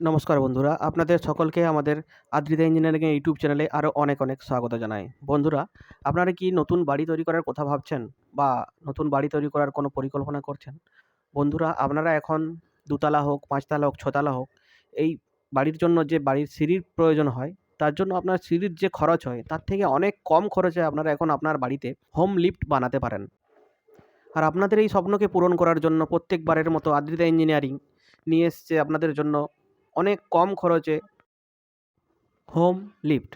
নমস্কার বন্ধুরা, আপনাদের সকলকে আমাদের আদ্রিতা ইঞ্জিনিয়ারিং ইউটিউব চ্যানেলে আরও অনেক অনেক স্বাগত জানাই। বন্ধুরা, আপনারা কি নতুন বাড়ি তৈরি করার কথা ভাবছেন বা নতুন বাড়ি তৈরি করার কোনো পরিকল্পনা করছেন? বন্ধুরা, আপনারা এখন দুতলা হোক, পাঁচতলা হোক, ছতলা হোক, এই বাড়ির জন্য যে বাড়ির সিঁড়ির প্রয়োজন হয়, তার জন্য আপনার সিঁড়ির যে খরচ হয়, তার থেকে অনেক কম খরচে আপনারা এখন আপনার বাড়িতে হোম লিফট বানাতে পারেন। আর আপনাদের এই স্বপ্নকে পূরণ করার জন্য প্রত্যেকবারের মতো আদ্রিতা ইঞ্জিনিয়ারিং নিয়ে এসছে আপনাদের জন্য অনেক কম খরচে হোম লিফট।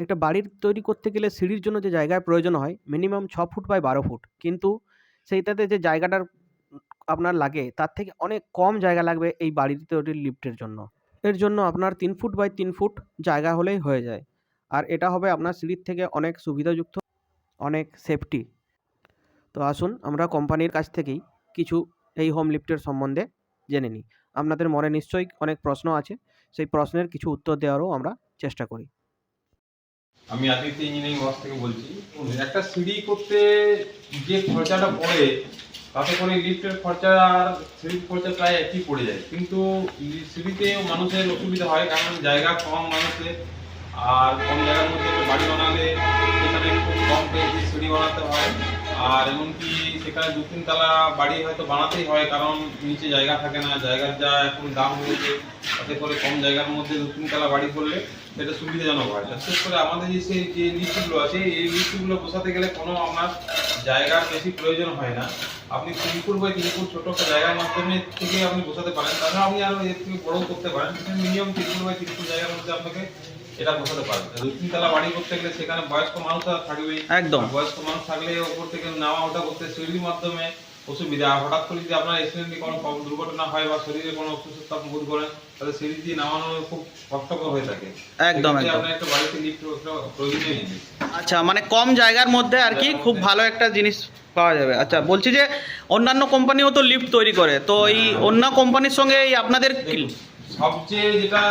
একটা বাড়ির তৈরি করতে গেলে সিঁড়ির জন্য যে জায়গার প্রয়োজন হয়, মিনিমাম ছ ফুট বাই বারো ফুট। কিন্তু সেইটাতে যে জায়গাটার আপনার লাগে, তার থেকে অনেক কম জায়গা লাগবে এই বাড়ির তৈরির লিফটের জন্য। এর জন্য আপনার তিন ফুট বাই তিন ফুট জায়গা হলেই হয়ে যায়। আর এটা হবে আপনার সিঁড়ির থেকে অনেক সুবিধাযুক্ত, অনেক সেফটি তো আসুন আমরা কোম্পানির কাছ থেকেই কিছু এই হোম লিফটের সম্বন্ধে জেনে নিই। আপনাদের মনে নিশ্চয়ই অনেক প্রশ্ন আছে। সেই প্রশ্নের কিছু উত্তর দেওয়ারও আমরা চেষ্টা করি। আমি আদিত্য ইঞ্জিনিয়ারিং ওয়ার্কস থেকে বলছি, একটা সিঁড়ি করতে যে খরচাটা পড়ে, তাতে করে লিফটের খরচা আর সিঁড়ির খরচা প্রায় একই পড়ে যায়। কিন্তু সিঁড়িতে মানুষের অসুবিধা হয়, কারণ জায়গা কম মানুষের, আর কম জায়গার মধ্যে বাড়ি বানালে সেখানে খুব কম পেয়েছে সিঁড়ি বানাতে হয়। আর এমনকি সেখানে দু তিন তলা বাড়ি হয়তো বানাতেই হয়, কারণ নিচে জায়গা থাকে না, জায়গার যা এখন দাম হয়েছে তাতে করে কম জায়গার মধ্যে দু তিন তলা বাড়ি করলে সেটা সুবিধাজনক হয়। বিশেষ করে আমাদের যে সেই, যে লিস্টগুলো আছে, এই লিস্টগুলো বসাতে গেলে কোনো আপনার জায়গার বেশি প্রয়োজন হয় না। আপনি তিন ফুট বাই তিন ফুট ছোট একটা জায়গার মাধ্যমে থেকে আপনি বসাতে পারেন তাছাড়া আপনি আরও এর থেকে বড়ও করতে পারেন। মিনিমাম তিন ফুট বাই তিন ফুট জায়গার মধ্যে আপনাকে এটা বসাতে পারবেন দু তিন তলা বাড়ি করতে গেলে সেখানে বয়স্ক মানুষ আর থাকবেই একদম। বয়স্ক মানুষ থাকলে ওপর থেকে নামা ওঠা করতে সিঁড়ির মাধ্যমে অসুবিধা। হঠাৎ করে যদি আপনার অ্যাক্সিডেন্টলি কোনো দুর্ঘটনা হয় বা শরীরে কোনো অসুস্থতা বোধ করেন তাহলে সিঁড়ি দিয়ে নামানো খুব কষ্টকর হয়ে থাকে। একদম, একদম। আপনার একটা বাড়িতে লিফট প্রয়োজনীয় জিনিস। আচ্ছা মানে কম জায়গার মধ্যে আর কি খুব ভালো একটা জিনিস পাওয়া যাবে। আচ্ছা বলছি যে অন্যান্য কোম্পানিও তো লিফট তৈরি করে। তো এই অন্য কোম্পানির সঙ্গে এই আপনাদের সবচেয়ে যেটা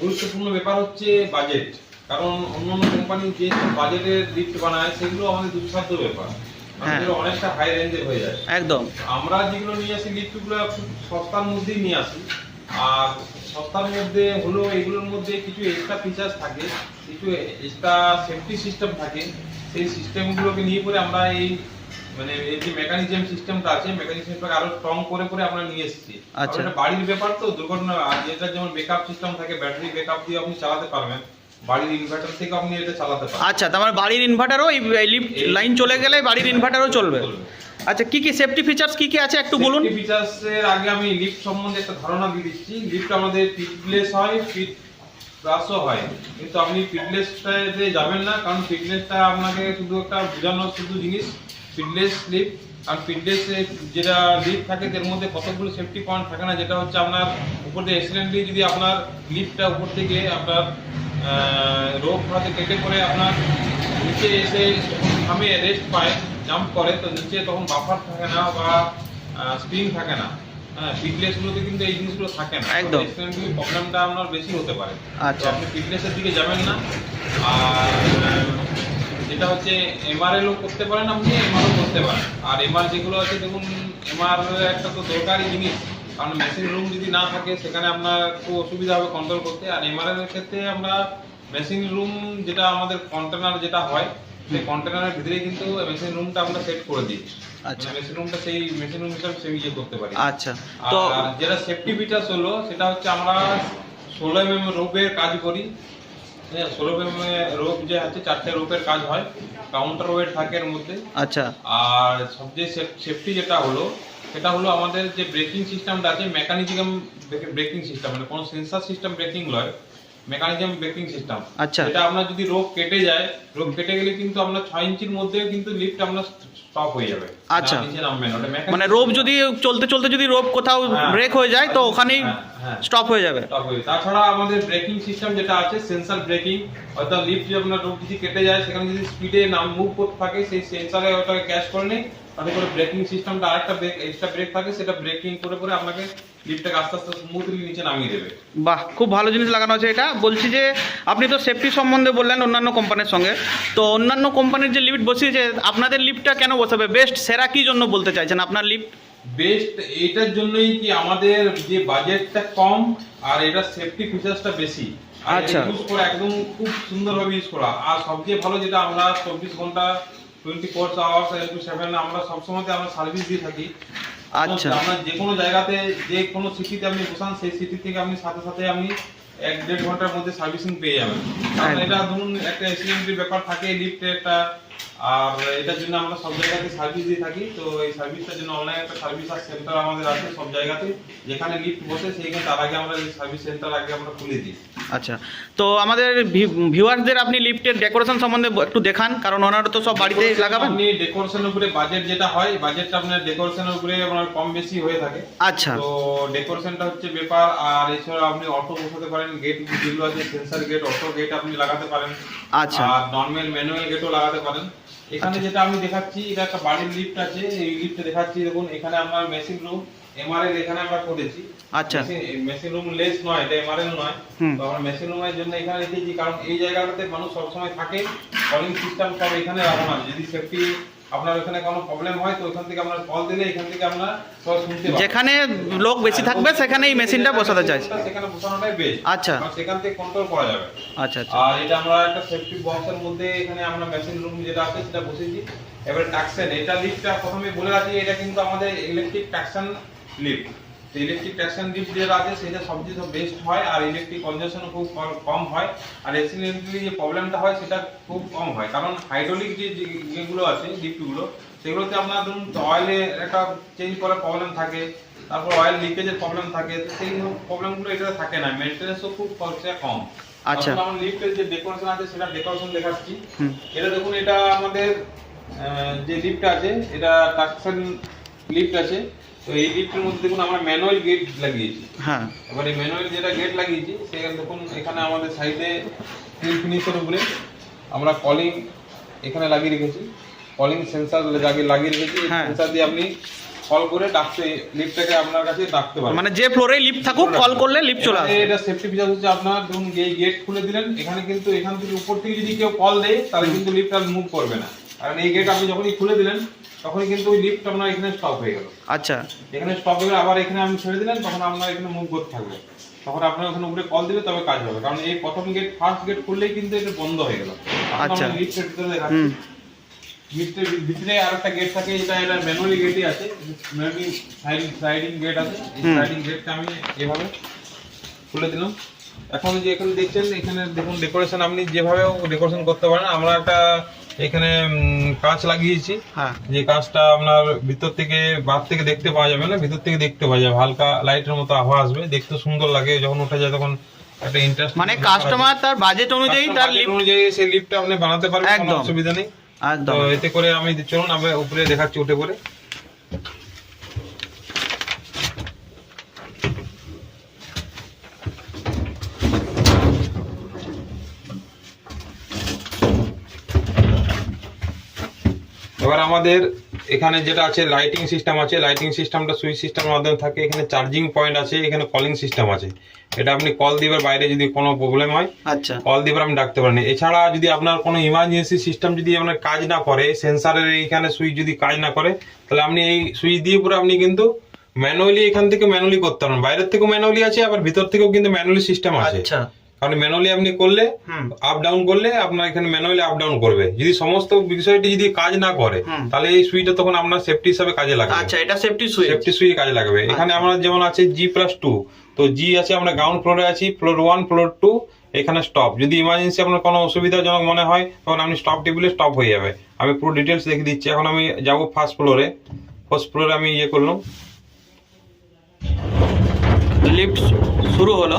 গুরুত্বপূর্ণ ব্যাপার হচ্ছে বাজেট কারণ অন্যান্য কোম্পানি যে বাজেটের লিফট বানায় সেগুলো আমাদের দুঃসাধ্য ব্যাপার। হ্যাঁ। অনেকটা হাই রেঞ্জের হয়ে যায়। একদম। আমরা যেগুলো নিয়ে আসি লিফটগুলো খুব সস্তার মধ্যেই নিয়ে আসি। আর সস্তার মধ্যে হলো এগুলোর মধ্যে কিছু এক্সট্রা ফিচার্স থাকে কিছু এক্সট্রা সেফটি সিস্টেম থাকে। সেই সিস্টেমগুলোকে নিয়ে পরে আমরা এই মানে এই যে মেকানিজম সিস্টেমটা আছে মেকানিজমটাকে আরও স্ট্রং করে করে আমরা নিয়ে এসেছি। আচ্ছা। এটা বাড়ির ব্যাপার তো দুর্ঘটনা আর যেটা যেমন ব্যাকআপ সিস্টেম থাকে ব্যাটারি ব্যাকআপ দিয়ে আপনি চালাতে পারবেন। বাড়ির ইনভার্টার থেকে আপনি এটা চালাতে পারবেন। আচ্ছা তার মানে বাড়ির ইনভার্টারও এই লিফট লাইন চলে গেলে বাড়ির ইনভার্টারও চলবে। আচ্ছা কি কি সেফটি ফিচার্স কি কি আছে একটু বলুন? ফিচার্স এর আগে আমি লিফট সম্বন্ধে একটা ধারণা দিয়ে দিচ্ছি। লিফট আমাদের ফিটলেস হয় ফিট প্লাসও হয়। কিন্তু আপনি ফিটলেসটাতে যাবেন না কারণ ফিটনেসটা আপনাকে শুধু একটা বোঝানোর শুধু জিনিস। ফিটলেস লিফট আর ফিটনেস যেটা লিফট থাকে এর মধ্যে কতগুলো সেফটি পয়েন্ট থাকে না যেটা হচ্ছে আপনার উপর দিয়ে অ্যাক্সিডেন্টলি যদি আপনার লিফটটা উপর থেকে আপনার রোপ হাতে কেটে পরে আপনার নিচে এসে থামে রেস্ট পায় জাম্প করে তো নিচে তখন বাফার থাকে না বা স্প্রিং থাকে না হ্যাঁ ফিটনেসগুলোতে কিন্তু এই জিনিসগুলো থাকে না একদম। প্রবলেমটা আপনার বেশি হতে পারে আচ্ছা। আপনি ফিটনেসের দিকে যাবেন না আর যেটা হচ্ছে এমআরএলও করতে পারেন আপনি এমআরও করতে পারেন। আর এমআর যেগুলো আছে দেখুন এমআর একটা তো দরকারি জিনিস। কারণ মেশিন রুম যদি না থাকে সেখানে আপনার খুব অসুবিধা হবে কন্ট্রোল করতে। আর এমআর এর ক্ষেত্রে আমরা মেশিন রুম যেটা আমাদের কন্টেনার যেটা হয় সেই কন্টেনারের ভিতরে কিন্তু মেশিন রুমটা আমরা সেট করে দিই। আচ্ছা। মেশিন রুমটা সেই মেশিন রুম হিসাবে সেই ইয়ে করতে পারি। আচ্ছা। তো যেটা সেফটি ফিচার্স হলো সেটা হচ্ছে আমরা ষোলো এম এম রোপের কাজ করি। ষোলো এম রোপ যে আছে চারটে রোপের কাজ হয় কাউন্টার ওয়েট থাকে এর মধ্যে। আচ্ছা। আর সবচেয়ে সেফটি যেটা হলো সেটা হলো আমাদের যে ব্রেকিং সিস্টেমটা আছে মেকানিজম ব্রেকিং সিস্টেম মানে কোনো সেন্সার সিস্টেম ব্রেকিং নয় মেকানিজম ব্রেকিং সিস্টেম আচ্ছা। এটা আপনার যদি রোপ কেটে যায় রোপ কেটে গেলে কিন্তু আপনার ছয় ইঞ্চির মধ্যে কিন্তু লিফট আপনার স্টপ হয়ে যাবে আচ্ছা। নিচে নামবে না ওটা মানে রোপ যদি চলতে চলতে যদি রোপ কোথাও হ্যাঁ। ব্রেক হয়ে যায় তো ওখানেই হ্যাঁ, হ্যাঁ। স্টপ হয়ে যাবে stop হয়ে। তাছাড়া আমাদের ব্রেকিং সিস্টেম যেটা আছে সেন্সর ব্রেকিং অর্থাৎ লিফট যদি আপনার রোপ যদি কেটে যায় সেখানে যদি স্পিডে নাম মুভ করতে থাকে সেই সেন্সরে ওটাকে ক্যাচ করে নেই তাতে করে ব্রেকিং সিস্টেমটা আরেকটা ব্রেক এক্সট্রা ব্রেক থাকে সেটা ব্রেকিং করে করে আপনাকে লিফটটাকে আস্তে আস্তে স্মুথলি নিচে নামিয়ে দেবে। বাহ খুব ভালো জিনিস লাগানো আছে এটা। বলছি যে আপনি তো সেফটি সম্বন্ধে বললেন অন্যান্য কোম্পানির সঙ্গে। তো অন্যান্য কোম্পানির যে লিফট বসিয়েছে আপনাদের লিফটটা কেন বসাবে? বেস্ট সেরা কি জন্য বলতে চাইছেন আপনার লিফট বেস্ট এইটার জন্যই কি আমাদের যে বাজেটটা কম আর এটা সেফটি ফিচার্সটা বেশি। আচ্ছা। ইউজ করা একদম খুব সুন্দরভাবে ইউজ করা। আর সবচেয়ে ভালো যেটা আমরা চব্বিশ ঘণ্টা twenty four hours into seven আমরা সবসময় আমরা সার্ভিস দিয়ে থাকি। আচ্ছা। আপনার যে কোনো জায়গাতে যে কোনো সিটিতে আপনি বসান সেই সিটি থেকে আপনি সাথে সাথে আপনি এক দেড় ঘণ্টার মধ্যে সার্ভিসিং পেয়ে যাবেন। কারণ এটা ধরুন একটা এক্সিডেন্টের ব্যাপার থাকে লিফটে একটা আর এটার জন্য আমরা সব জায়গাতে সার্ভিস দিয়ে থাকি। তো এই সার্ভিসটার জন্য অনলাইন একটা সার্ভিস আর সেন্টার আমাদের আছে সব জায়গাতে যেখানে লিফট বসে সেইখানে তার আগে আমরা এই সার্ভিস সেন্টার আগে আমরা খুলে দিই। আচ্ছা। তো আমাদের ভিউয়ারদের আপনি লিফটের ডেকোরেশন সম্বন্ধে একটু দেখান কারণ ওনারা তো সব বাড়িতে লাগাবেন। আপনি ডেকোরেশনের উপরে বাজেট যেটা হয় বাজেটটা আপনার ডেকোরেশনের উপরে আপনার কম বেশি হয়ে থাকে। আচ্ছা। তো ডেকোরেশনটা হচ্ছে ব্যাপার আর এছাড়া আপনি অটো বসাতে পারেন গেট যেগুলো আছে সেন্সার গেট অটো গেট আপনি লাগাতে পারেন। আচ্ছা। আর নর্মাল ম্যানুয়াল গেটও লাগাতে পারেন। এখানে যেটা আমি দেখাচ্ছি এটা একটা বাড়ির লিফট আছে। এই লিফটে দেখাচ্ছি দেখুন এখানে আমরা মেশিন রুম এমআরএল এখানে আমরা করেছি। আচ্ছা। মেশিন রুম লেস নয় এটা এমআরএল নয়। তো আমরা মেশিন রুমের জন্য এখানে রেখেছি কারণ এই জায়গাটাতে মানুষ সবসময় থাকে। কলিং সিস্টেম সব এখানে রাখা আছে যদি সেফটি আপনার ওখানে কোনো প্রবলেম হয় তো ওখান থেকে আপনার কল দিলে এখান থেকে আমরা সব শুনতে পাবেন যেখানে লোক বেশি থাকবে সেখানে এই মেশিনটা বসাতে চাই সেখানে বসানোটাই বেস্ট আচ্ছা। সেখান থেকে কন্ট্রোল করা যাবে। আচ্ছা আচ্ছা। আর এটা আমরা একটা সেফটি বক্সের মধ্যে এখানে আমরা মেশিন রুম যেটা আছে সেটা বসেছি এবারে টাকশন এটা লিফটটা প্রথমে বলে রাখি এটা কিন্তু আমাদের ইলেকট্রিক টাকশন লিফট তো ইলেকট্রিক টাকশন লিফট যেটা আছে সেটা সবচেয়ে বেস্ট হয় আর ইলেকট্রিক কনজাম্পশন খুব কম- হয় আর অ্যাক্সিডেন্টালি যে প্রবলেমটা হয় সেটা খুব কম হয়। কারণ হাইড্রোলিক যে যে- যেগুলো আছে লিফটগুলো সেগুলোতে আপনার ধরুন অয়েলে একটা চেঞ্জ করার প্রবলেম থাকে তারপর অয়েল লিকেজের প্রবলেম থাকে সেই প্রবলেমগুলো এটাতে থাকে না। মেনটেন্যান্সও খুব খরচা কম। আচ্ছা। আমার লিফটের যে ডেকোরেশন আছে সেটা ডেকোরেশন দেখাচ্ছি। এটা দেখুন এটা আমাদের যে লিফট আছে এটা টাকশন লিফট আছে। তো এই লিফটের মধ্যে দেখুন আমরা ম্যানুয়াল গেট লাগিয়েছি। হ্যাঁ। এবার এই ম্যানুয়াল যেটা গেট লাগিয়েছি সেখানে দেখুন এখানে আমাদের সাইডে ফিল ফিনিশের উপরে আমরা কলিং এখানে লাগিয়ে রেখেছি। কলিং সেন্সার লাগিয়ে লাগিয়ে রেখেছি। হ্যাঁ। সেন্সার দিয়ে আপনি কল করে ডাকতে লিফটটাকে আপনার কাছে ডাকতে পারবেন। মানে যে ফ্লোরে লিফট থাকুক কল করলে লিফট চলে আসবে। এটা সেফটি ফিচার হচ্ছে আপনার ধরুন এই গেট খুলে দিলেন এখানে কিন্তু এখান থেকে উপর থেকে যদি কেউ কল দেয় তাহলে কিন্তু লিফট আর মুভ করবে না। কারণ এই গেট আপনি যখনই খুলে দিলেন তখনই কিন্তু ওই লিফট আপনার এখানে স্টপ হয়ে গেল। আচ্ছা। এখানে স্টপ হয়ে গেলে আবার এখানে আপনি ছেড়ে দিলেন তখন আপনার এখানে মুভ করতে থাকবে। তখন আপনার ওখানে উপরে কল দিবে তবে কাজ হবে কারণ এই প্রথম গেট ফার্স্ট গেট খুললেই কিন্তু এটা বন্ধ হয়ে গেল। আচ্ছা। লিফটের ভিতরে দেখাচ্ছি হুম। লিফটের ভিতরে আরেকটা গেট থাকে এটা এটা ম্যানুয়ালি গেটই আছে। ম্যানুয়ালি স্লাইডিং গেট আছে। এই হুম। স্লাইডিং গেটটা আমি এভাবে খুলে দিলাম। এখন যে এখানে দেখছেন এখানে দেখুন ডেকোরেশন আপনি যেভাবে ডেকোরেশন করতে পারেন আমরা একটা এখানে কাঁচ লাগিয়েছি। হ্যাঁ। যে কাঁচটা আপনার ভিতর থেকে বাদ থেকে দেখতে পাওয়া যাবে না ভিতর থেকে দেখতে পাওয়া যাবে। হালকা লাইটের মতো আভা আসবে দেখতে সুন্দর লাগে যখন ওঠা যায় তখন একটা ইন্টারেস্ট মানে কাস্টমার তার বাজেট অনুযায়ী তার লিফট অনুযায়ী সেই লিফটটা আপনি বানাতে পারবেন কোনো অসুবিধা নেই। তো একদম এতে করে আমি চলুন আমি উপরে দেখাচ্ছি উঠে পড়ে এবার আমাদের এখানে যেটা আছে লাইটিং সিস্টেম আছে। লাইটিং সিস্টেমটা সুইচ সিস্টেমের মাধ্যমে থাকে। এখানে চার্জিং পয়েন্ট আছে এখানে কলিং সিস্টেম আছে। এটা আপনি কল দিবার বাইরে যদি কোনো প্রবলেম হয় আচ্ছা। কল দিয়ে আপনি ডাকতে পারেন। এছাড়া যদি আপনার কোনো ইমার্জেন্সি সিস্টেম যদি আপনার কাজ না করে সেন্সারের এইখানে সুইচ যদি কাজ না করে তাহলে আপনি এই সুইচ দিয়ে পুরো আপনি কিন্তু ম্যানুয়ালি এখান থেকে ম্যানুয়ালি করতে পারেন। বাইরের থেকেও ম্যানুয়ালি আছে আবার ভিতর থেকেও কিন্তু ম্যানুয়ালি সিস্টেম আছে। আচ্ছা। কারণ ম্যানুয়ালি আপনি করলে আপ ডাউন করলে আপনার এখানে ম্যানুয়ালি আপ ডাউন করবে। যদি সমস্ত বিষয়টি যদি কাজ না করে তাহলে এই সুইচটা তখন আপনার সেফটি হিসাবে কাজে লাগবে। আচ্ছা এটা সেফটি সুইচ সেফটি সুইচ কাজে লাগবে। এখানে আমরা যেমন আছে জি প্লাস টু তো জি আছে আমরা গ্রাউন্ড ফ্লোরে আছি ফ্লোর ওয়ান ফ্লোর টু এখানে স্টপ যদি ইমার্জেন্সি আপনার কোনো অসুবিধাজনক মনে হয় তখন আপনি স্টপ টেবিলে স্টপ হয়ে যাবে। আমি পুরো ডিটেলস দেখে দিচ্ছি। এখন আমি যাব ফার্স্ট ফ্লোরে ফার্স্ট ফ্লোরে আমি ইয়ে করলাম। লিফট শুরু হলো।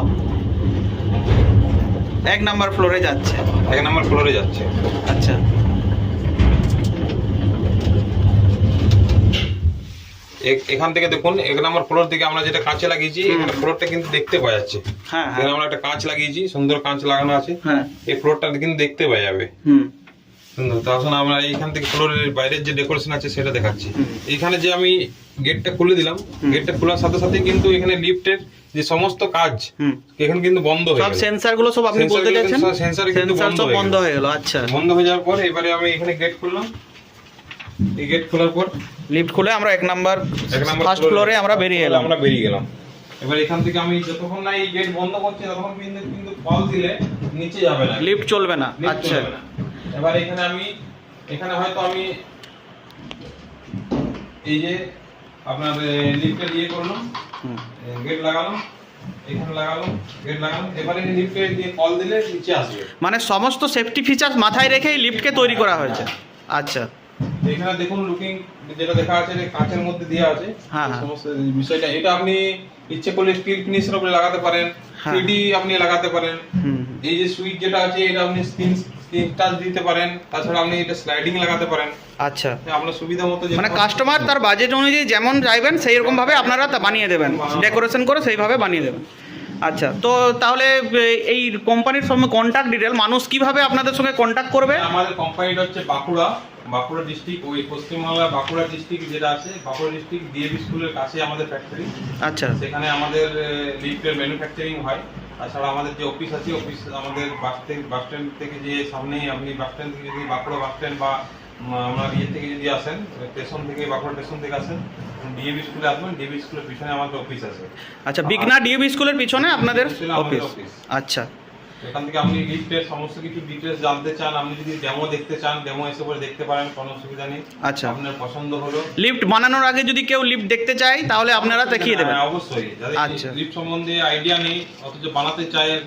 এক নাম্বার ফ্লোরে যাচ্ছে। এক নাম্বার ফ্লোরে যাচ্ছে। আচ্ছা। এখান থেকে দেখুন এক নম্বর ফ্লোর থেকে আমরা যেটা কাঁচে লাগিয়েছি এখানে ফ্লোরটা কিন্তু দেখতে পাওয়া যাচ্ছে। হ্যাঁ হ্যাঁ। আমরা একটা কাঁচ লাগিয়েছি সুন্দর কাঁচ লাগানো আছে। হ্যাঁ। এই ফ্লোরটা কিন্তু দেখতে পাওয়া যাবে। হুম। সুন্দর আমরা এইখান থেকে ফ্লোরের বাইরের যে ডেকোরেশন আছে সেটা দেখাচ্ছি। এইখানে যে আমি গেটটা খুলে দিলাম গেটটা খোলার সাথে সাথে কিন্তু এখানে লিফটের যে সমস্ত কাজ হুম। এখানে কিন্তু বন্ধ হয়ে সব সেন্সারগুলো সব আপনি বলতে চাইছেন? সব কিন্তু বন্ধ হয়ে বন্ধ গেল। হয়ে গেল আচ্ছা। বন্ধ হয়ে যাওয়ার পর এবারে আমি এখানে গেট খুললাম। এই গেট খোলার পর লিফট খুলে আমরা এক নাম্বার এক নাম্বার ফার্স্ট ফ্লোরে আমরা বেরিয়ে এলাম। আমরা বেরিয়ে গেলাম। এবার এখান থেকে আমি যতক্ষণ না এই গেট বন্ধ করছি ততক্ষণ কিন্তু কিন্তু কল দিলে নিচে যাবে না। লিফট চলবে না। আচ্ছা। এবার এখানে আমি এখানে হয়তো আমি এই যে আপনার লিফটের ইয়ে করলাম। গেট লাগালাম মানে সমস্ত সেফটি ফিচার মাথায় রেখেই লিফটকে তৈরি করা হয়েছে আচ্ছা এখানে দেখুন লুকিং যেটা দেখা আছে কাঁচের মধ্যে দেওয়া আছে হ্যাঁ, হ্যাঁ। সমস্ত বিষয়টা এটা আপনি ইচ্ছে করলে স্টিল ফিনিশের উপরে লাগাতে পারেন হ্যাঁ। থ্রিডি আপনি লাগাতে পারেন এই যে সুইচ যেটা আছে এটা আপনি স্ক্রিন স্ক্রিন টাচ দিতে পারেন তাছাড়া আপনি এটা স্লাইডিং লাগাতে পারেন। আচ্ছা। আপনার সুবিধা মতো মানে কাস্টমার তার বাজেট অনুযায়ী যেমন চাইবেন সেই রকম ভাবে আপনারা তা বানিয়ে দেবেন। ডেকোরেশন করে সেইভাবে বানিয়ে দেবেন। আচ্ছা তো তাহলে এই কোম্পানির সঙ্গে কন্ট্যাক্ট ডিটেল মানুষ কীভাবে আপনাদের সঙ্গে কন্ট্যাক্ট করবে? আমাদের কোম্পানিটা হচ্ছে বাঁকুড়া। বাঁকুড়া ডিস্ট্রিক্ট ওই পশ্চিমবাংলা বাঁকুড়া ডিস্ট্রিক্ট যেটা আছে বাঁকুড়া ডিস্ট্রিক্ট ডিএবি স্কুলের কাছে আমাদের ফ্যাক্টরি আচ্ছা। সেখানে আমাদের লিফটের ম্যানুফ্যাকচারিং হয়। তাছাড়া আমাদের যে অফিস আছে অফিস আমাদের বাস থেকে বাস স্ট্যান্ড থেকে যে সামনেই আপনি বাস স্ট্যান্ড থেকে যদি বাঁকুড়া বাস স্ট্যান্ড বা আমরা আপনার ইয়ে থেকে যদি আসেন স্টেশন থেকে বাঁকুড়া স্টেশন থেকে আসেন ডিএবি স্কুলে আসবেন ডিএবি স্কুলের পিছনে আমাদের অফিস আছে। আচ্ছা বিগনা ডিএবি স্কুলের পিছনে আপনাদের অফিস। আচ্ছা। এখান থেকে আপনি লিফটের সমস্ত কিছু ডিটেলস জানতে চান আপনি যদি ডেমো দেখতে চান ডেমো এসে পরে দেখতে পারেন কোনো অসুবিধা নেই। আচ্ছা। আপনার পছন্দ হলো। লিফট বানানোর আগে যদি কেউ লিফট দেখতে চায় তাহলে আপনারা দেখিয়ে দেবেন। হ্যাঁ, অবশ্যই। যাদের আচ্ছা। লিফট সম্বন্ধে আইডিয়া নেই অথচ বানাতে চায়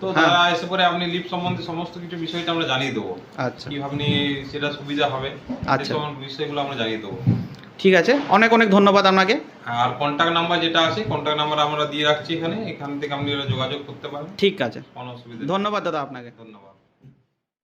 তো হ্যাঁ। তারা এসে পরে আপনি লিফট সম্বন্ধে সমস্ত কিছু বিষয়টা আমরা জানিয়ে দেবো। আচ্ছা। কি আপনি সেটা সুবিধা হবে। আচ্ছা। বিষয়গুলো আমরা জানিয়ে দেবো। ঠিক আছে অনেক অনেক ধন্যবাদ আপনাকে। আর কন্ট্যাক্ট নাম্বার যেটা আছে কন্ট্যাক্ট নাম্বার আমরা দিয়ে রাখছি এখানে এখান থেকে আপনি যোগাযোগ করতে পারেন ঠিক আছে। কোনো অসুবিধা। ধন্যবাদ দাদা আপনাকে। ধন্যবাদ।